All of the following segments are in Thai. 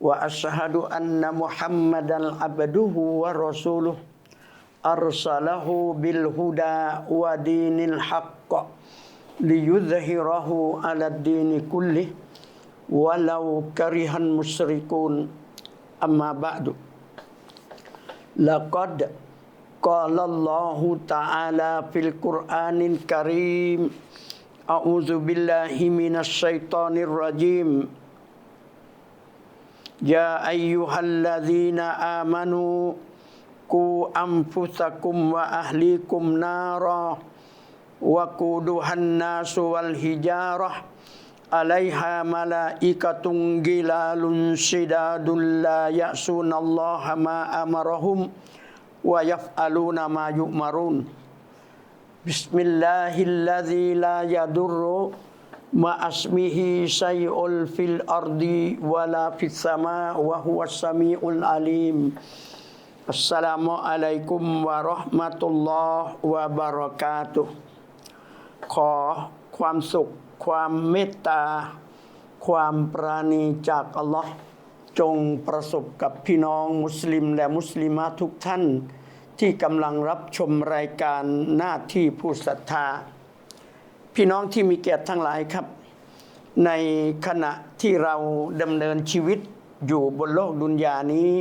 وأشهد أن محمدا عبده ورسوله أرسله بالهدى ودين الحق ليظهره على الدين كله ولو كره المشركون أما بعد لقد قال الله تعالى في القرآن الكريم أعوذ بالله من الشيطان الرجيم يا أيها الذين آمنوا قوا أنفسكم وأهليكم نارا وقودها الناس والحجارة. عليها ملائكة غلال شداد لا يأسون الله ما أمرهم ويفعلون ما يؤمرون. بسم الله الذي لا يضر มาอัสมิฮิชัยอุลฟิลอัรดีวะลาฟิสมาวะฮุวัสมีอุลอาลีมอัสสลามุอะลัยกุมวะราะห์มะตุลลอฮ์วะบารากขอความสุข ความเมตตา ความปราณีจากอัลลอฮ์จงประสบกับพี่น้องมุสลิมและมุสลิมะทุกท่าน ที่กำลังรับชมรายการหน้าที่ผู้ศรัทธา พี่น้องที่มีเกียรติทั้งหลายครับ ในขณะที่เราดำเนินชีวิตอยู่บนโลกดุนยานี้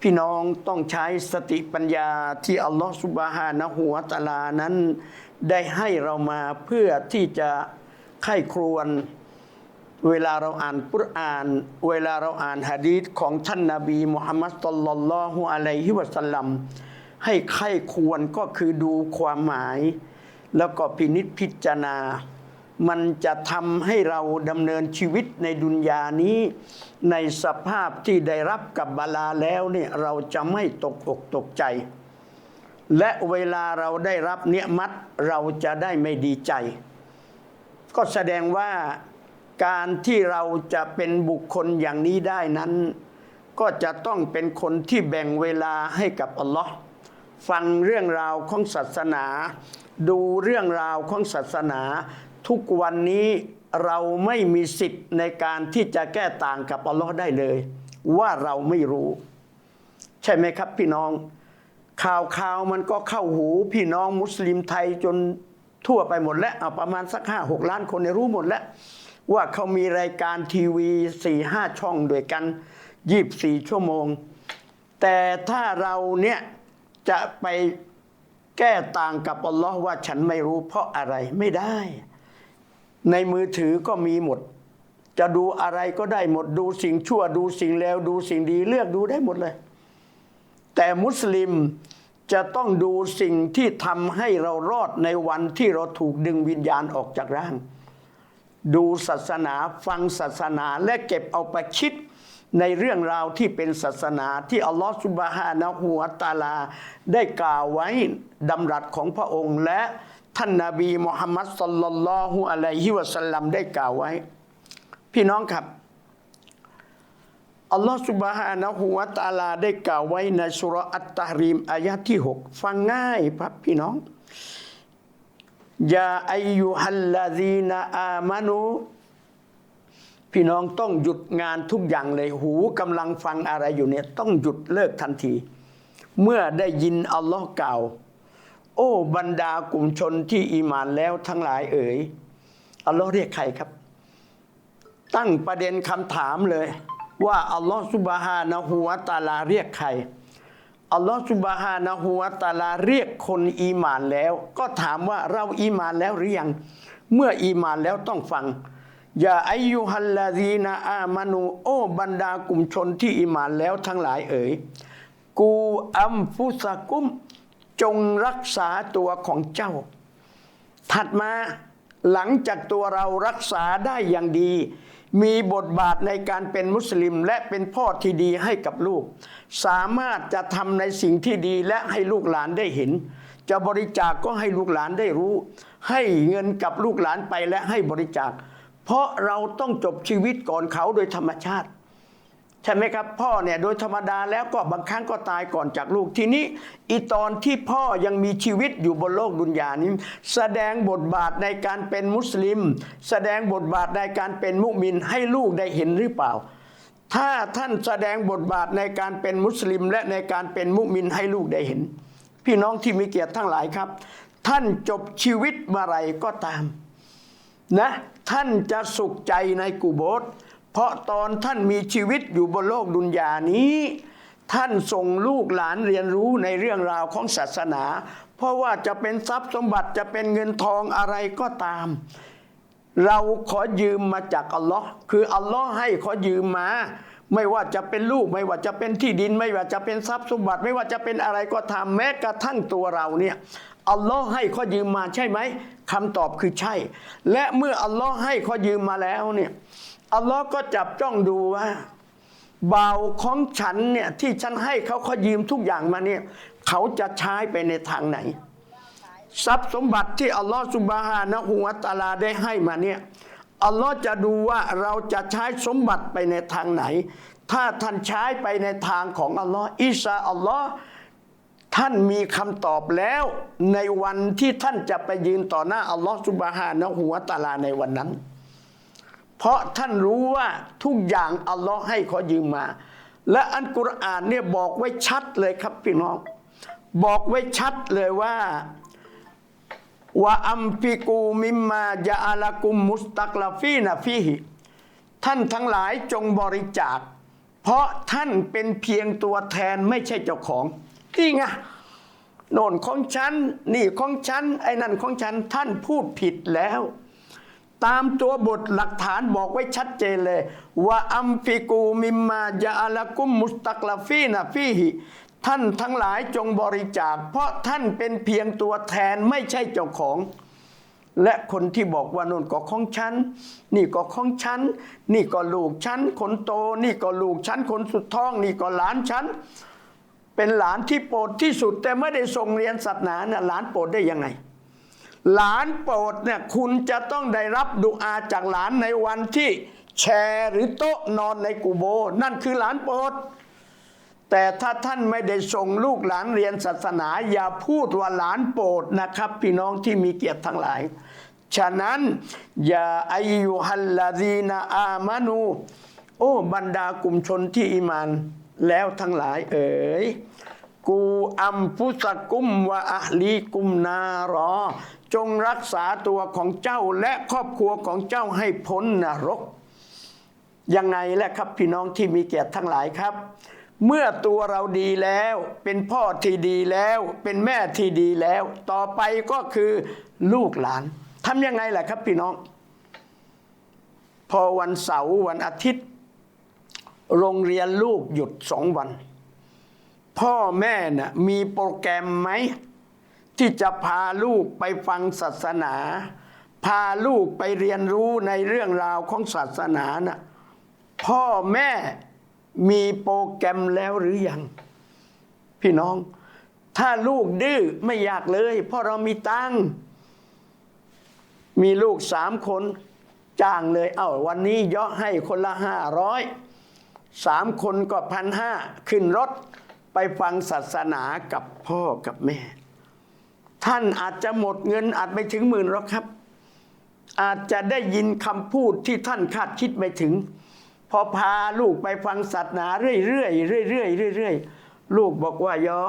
พี่น้องต้องใช้สติปัญญาที่อัลลอฮฺสุบฮานะฮูวตาลานั้น ได้ให้เรามาเพื่อที่จะไข้ครวนเวลาเราอ่านกุรอาน เวลาเราอ่านฮะดีษของท่านนาบีมุฮัมมัดตลลัลลอฮุอะลัยฮิวะสัลลัมให้ไข้ควรก็คือดูความหมาย แล้วก็พินิจพิจารณา มันจะทำให้เราดำเนินชีวิตในดุนยานี้ ในสภาพที่ได้รับกับบาลาแล้วเนี่ยเราจะไม่ตกอกตกใจ และเวลาเราได้รับเนียมัดเราจะได้ไม่ดีใจ ก็แสดงว่าการที่เราจะเป็นบุคคลอย่างนี้ได้นั้น ก็จะต้องเป็นคนที่แบ่งเวลาให้กับอัลลอฮ์ ฟังเรื่องราวของศาสนา ดูเรื่องราวของศาสนา ทุกวันนี้เราไม่มีสิทธิ์ในการที่จะแก้ต่างกับอัลลอฮ์ได้เลย ว่าเราไม่รู้ ใช่ไหมครับพี่น้อง ข่าวข่าวมันก็เข้าหูพี่น้องมุสลิมไทยจนทั่วไปหมดแล้วเอาประมาณสักห้าหกล้านคนในรู้หมดแล้ว ว่าเขามีรายการทีวีสี่ห้าช่องด้วยกันยีบสี่ชั่วโมง แต่ถ้าเราเนี่ย จะไปแก้ต่างกับอัลลอฮ์ว่าฉันไม่รู้เพราะอะไรไม่ได้ ในมือถือก็มีหมด จะดูอะไรก็ได้หมดดูสิ่งชั่วดูสิ่งเลวดูสิ่งดีเลือกดูได้หมดเลย แต่มุสลิมจะต้องดูสิ่งที่ทำให้เรารอดในวันที่เราถูกดึงวิญญาณออกจากร่าง ดูศาสนาฟังศาสนาและเก็บเอาไปคิด ในเรื่องราวที่เป็นศาสนาที่อัลลอฮฺสุบฮานะฮูวตาลา ได้กล่าวไว้ดำรัสของพระองค์ และท่านนาบีมุฮัมมัดสัลลัลลอฮุอะลัยฮิวะสัลลัมได้กล่าวไว้ พี่น้องครับอัลลอฮฺสุบฮานะฮูวตาลาได้กล่าวไว้ในสุรอัตตะฮรีมอายะที่ 6 ฟังง่ายครับพี่น้องยาอายุฮัลลาดีนาอามานู พี่น้องต้องหยุดงานทุกอย่างเลยหูกำลังฟังอะไรอยู่เนี่ยต้องหยุดเลิกทันที เมื่อได้ยินอัลลอฮ์กล่าว โอ้บรรดากลุ่มชนที่อีหมานแล้วทั้งหลายเอ๋ยอัลลอฮ์เรียกใครครับ ตั้งประเด็นคำถามเลย ว่าอัลลอฮ์สุบฮานะฮูวะตาลาเรียกใครอัลลอฮฺสุบฮานะฮูวะตาลาเรียกคนอีหมานแล้ว ก็ถามว่าเราอีหมานแล้วหรือยัง เมื่ออีหมานแล้วต้องฟัง อย่าอายุฮัลลาดีนาอามานูโอบรรดากลุ่มชนที่อีหมานแล้วทั้งหลายเอ๋ย กูอัมฟุสกุม จงรักษาตัวของเจ้า ถัดมาหลังจากตัวเรารักษาได้อย่างดี มีบทบาทในการเป็นมุสลิมและเป็นพ่อที่ดีให้กับลูก สามารถจะทำในสิ่งที่ดีและให้ลูกหลานได้เห็น จะบริจาคก็ให้ลูกหลานได้รู้ ให้เงินกับลูกหลานไปและให้บริจาค เพราะเราต้องจบชีวิตก่อนเขาโดยธรรมชาติ ใช่ไหมครับ พ่อเนี่ยโดยธรรมดาแล้วก็บางครั้งก็ตายก่อนจากลูกทีนี้ อีตอนที่พ่อยังมีชีวิตอยู่บนโลกดุนยานี้ แสดงบทบาทในการเป็นมุสลิม แสดงบทบาทในการเป็นมุมินให้ลูกได้เห็นหรือเปล่า ถ้าท่านแสดงบทบาทในการเป็นมุสลิม และในการเป็นมุมินให้ลูกได้เห็น พี่น้องที่มีเกียรติทั้งหลายครับ ท่านจบชีวิตเมื่อไรก็ตาม นะท่านจะสุขใจในกุโบสเพราะตอนท่านมีชีวิตอยู่บนโลกดุนยานี้ ท่านส่งลูกหลานเรียนรู้ในเรื่องราวของศาสนา เพราะว่าจะเป็นทรัพย์สมบัติจะเป็นเงินทองอะไรก็ตาม เราขอยืมมาจากอัลลอฮ์คืออัลลอฮ์ให้ขอยืมมา ไม่ว่าจะเป็นลูกไม่ว่าจะเป็นที่ดิน ไม่ว่าจะเป็นทรัพย์สมบัติ ไม่ว่าจะเป็นอะไรก็ตามแม้กระทั่งตัวเราเนี่ย อัลลอฮ์ให้ขอยืมมาใช่ไหมคำตอบคือใช่ และเมื่ออัลลอฮ์ให้ขอยืมมาแล้วเนี่ยอัลลอฮ์ก็จับจ้องดูว่าเบาของฉันเนี่ยที่ฉันให้เขาขอยืมทุกอย่างมาเนี่ยเขาจะใช้ไปในทางไหน ทรัพย์สมบัติที่อัลลอฮฺสุบฮานะฮูวะตาลาได้ให้มาเนี่ยอัลลอฮ์จะดูว่าเราจะใช้สมบัติไปในทางไหน ถ้าท่านใช้ไปในทางของอัลลอฮ์อิสาอัลลอฮ์ ท่านมีคำตอบแล้วในวันที่ท่านจะไปยืนต่อหน้าอัลลอฮ์สุบฮานะฮูวตาลาในวันนั้น เพราะท่านรู้ว่าทุกอย่างอัลลอฮ์ให้ขอยืมมา และอันกุรอานเนี่ยบอกไว้ชัดเลยครับพี่น้อง บอกไว้ชัดเลยว่าวะอัมฟิกูมิมมาจาอาลกุมมุสตักลาฟีนะฟีฮิท่านทั้งหลายจงบริจาค เพราะท่านเป็นเพียงตัวแทนไม่ใช่เจ้าของ นี่ไงโน่นของฉัน นี่ของฉัน ไอ้นั่นของฉันท่านพูดผิดแล้ว ตามตัวบทหลักฐานบอกไว้ชัดเจนเลย ว่าอัมฟิกูมิมมาจาลากุมมุสตักลาฟีนะฟีฮิท่านทั้งหลายจงบริจาค เพราะท่านเป็นเพียงตัวแทนไม่ใช่เจ้าของ และคนที่บอกว่านู่นก็ของฉัน นี่ก็ของฉัน นี่ก็ลูกฉันคนโต นี่ก็ลูกฉันคนสุดท้อง นี่ก็หลานฉัน เป็นหลานที่โปรดที่สุด แต่ไม่ได้ส่งเรียนศาสนาเนี่ยหลานโปรดได้ยังไง หลานโปรดเนี่ยคุณจะต้องได้รับดุอาจากหลานในวันที่แชร์หรือโต๊ะนอนในกูโบ นั่นคือหลานโปรดแต่ถ้าท่านไม่ได้ส่งลูกหลานเรียนศาสนา อย่าพูดว่าหลานโปรดนะครับ พี่น้องที่มีเกียรติทั้งหลาย ฉะนั้นอย่าอายุฮัลลาดีนาอามานู โอ้บรรดากลุ่มชนที่อิมาน แล้วทั้งหลายเอ๋ยกูอัมพุสกุมวะอะลีกุมนารอ จงรักษาตัวของเจ้าและครอบครัวของเจ้าให้พ้นนรก ยังไงแหละครับพี่น้องที่มีเกียรติทั้งหลายครับ เมื่อตัวเราดีแล้ว เป็นพ่อที่ดีแล้ว เป็นแม่ที่ดีแล้ว ต่อไปก็คือลูกหลานทำยังไงล่ะครับพี่น้อง พอวันเสาร์วันอาทิตย์ โรงเรียนลูกหยุดสองวัน พ่อแม่น่ะมีโปรแกรมไหม ที่จะพาลูกไปฟังศาสนา พาลูกไปเรียนรู้ในเรื่องราวของศาสนาน่ะพ่อแม่มีโปรแกรมแล้วหรือยัง พี่น้อง ถ้าลูกดื้อไม่อยากเลยเพราะเรามีตังมีลูกสามคน จ้างเลย เอ้าวันนี้ย่อให้คนละห้าร้อย สามคนก็พันห้าขึ้นรถไปฟังศาสนากับพ่อกับแม่ ท่านอาจจะหมดเงินอาจไม่ถึงหมื่นหรอกครับ อาจจะได้ยินคำพูดที่ท่านคาดคิดไม่ถึง พอพาลูกไปฟังศาสนาเรื่อยๆเรื่อยๆเรื่อยๆลูกบอกว่ายอ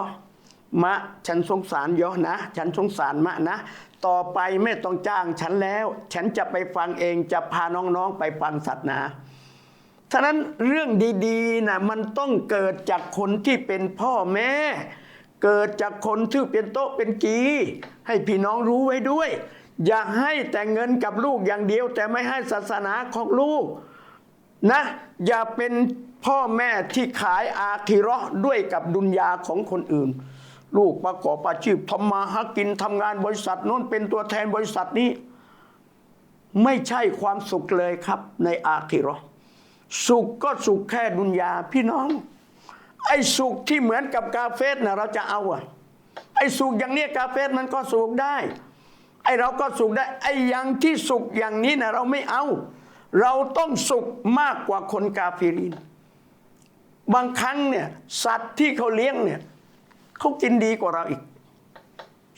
มะ ฉันสงสารยอนะ ฉันสงสารมะนะ ต่อไปไม่ต้องจ้างฉันแล้ว ฉันจะไปฟังเองจะพาน้องๆไปฟังศาสนา ฉะนั้นเรื่องดีๆนะมันต้องเกิดจากคนที่เป็นพ่อแม่ เกิดจากคนที่เป็นโต๊ะเป็นกี ให้พี่น้องรู้ไว้ด้วย อย่าให้แต่เงินกับลูกอย่างเดียว แต่ไม่ให้ศาสนาของลูกนะ อย่าเป็นพ่อแม่ที่ขายอาคิราะห์ด้วยกับดุนยาของคนอื่น ลูกประกอบอาชีพทำมาหากินทำงานบริษัทโน้นเป็นตัวแทนบริษัทนี้ ไม่ใช่ความสุขเลยครับในอาคิราะห์ สุขก็สุขแค่ดุนยาพี่น้อง ไอ้สุขที่เหมือนกับกาเฟสนะเราจะเอาอะไอ้สุขอย่างเนี้ยกาเฟสมันก็สุขได้ ไอ้เราก็สุขได้ ไอ้อย่างที่สุขอย่างนี้นะเราไม่เอา เราต้องสุขมากกว่าคนกาฟิริน บางครั้งเนี่ยสัตว์ที่เขาเลี้ยงเนี่ยเขากินดีกว่าเราอีก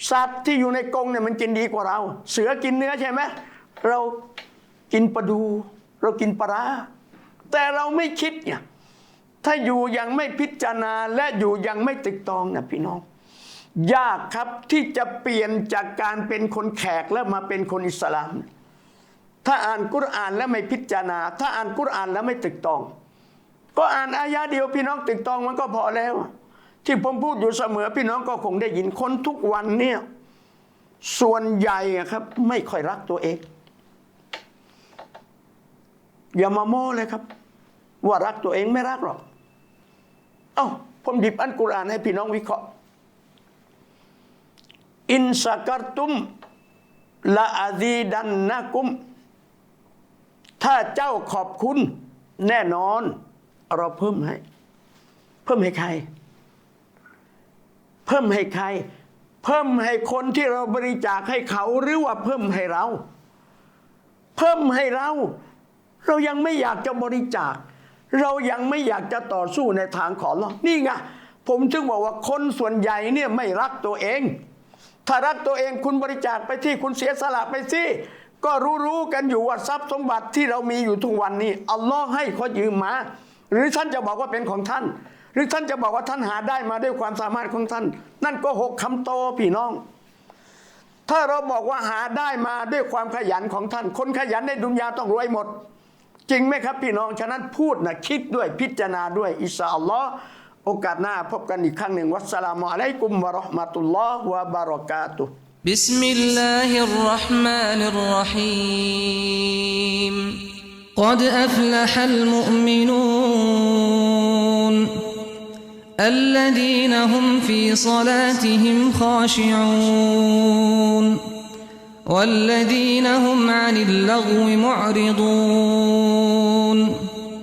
สัตว์ที่อยู่ในกรงเนี่ยมันกินดีกว่าเรา เสือกินเนื้อใช่ไหมเรากินปลาดู เรากินปลาร้า แต่เราไม่คิดเนี่ยถ้าอยู่ยังไม่พิจารณาและอยู่ยังไม่ตึกตองนะพี่น้อง ยากครับที่จะเปลี่ยนจากการเป็นคนแขกแล้วมาเป็นคนอิสลาม ถ้าอ่านกุรอานแล้วไม่พิจารณา ถ้าอ่านกุรอานแล้วไม่ตึกตอง ก็อ่านอายะเดียวพี่น้องตึกตองมันก็พอแล้ว ที่ผมพูดอยู่เสมอพี่น้องก็คงได้ยินคนทุกวันเนี่ยส่วนใหญ่ครับ ไม่ค่อยรักตัวเอง อย่ามาโม้เลยครับ ว่ารักตัวเองไม่รักหรอก เอ้าผมหยิบอันกุรอานให้พี่น้องวิเคราะห์อินสักรตุมละอาซีดันนะกุม ถ้าเจ้าขอบคุณแน่นอน เราเพิ่มให้ เพิ่มให้ใคร เพิ่มให้ใคร เพิ่มให้คนที่เราบริจาคให้เขาหรือว่าเพิ่มให้เรา เพิ่มให้เรา เรายังไม่อยากจะบริจาค เรายังไม่อยากจะต่อสู้ในทางของเรานี่ไงผมถึงบอกว่าคนส่วนใหญ่เนี่ยไม่รักตัวเอง ถ้ารักตัวเองคุณบริจาคไปที่คุณเสียสละไปสิก็รู้ๆกันอยู่ว่าทรัพย์สมบัติที่เรามีอยู่ทุกวันนี้อัลลอฮ์ให้เขายืมมา หรือท่านจะบอกว่าเป็นของท่าน หรือท่านจะบอกว่าท่านหาได้มาด้วยความสามารถของท่าน นั่นก็หกคำโตพี่น้อง ถ้าเราบอกว่าหาได้มาด้วยความขยันของท่าน คนขยันในดุนยาต้องรวยหมด จริงไหมครับพี่น้อง ฉะนั้นพูดนะคิดด้วยพิจารณาด้วย อิสาอัลลอฮ์โอกาสหน้าพบกันอีกครั้งหนึ่ง วัสสลามุอะลัยกุมวะเราะห์มะตุลลอฮ์วะบารอกาตุฮ์ بسم الله الرحمن الرحيم قد أفلح المؤمنون الذين هم في صلاتهم خاشعون والذين هم عن اللغو معرضون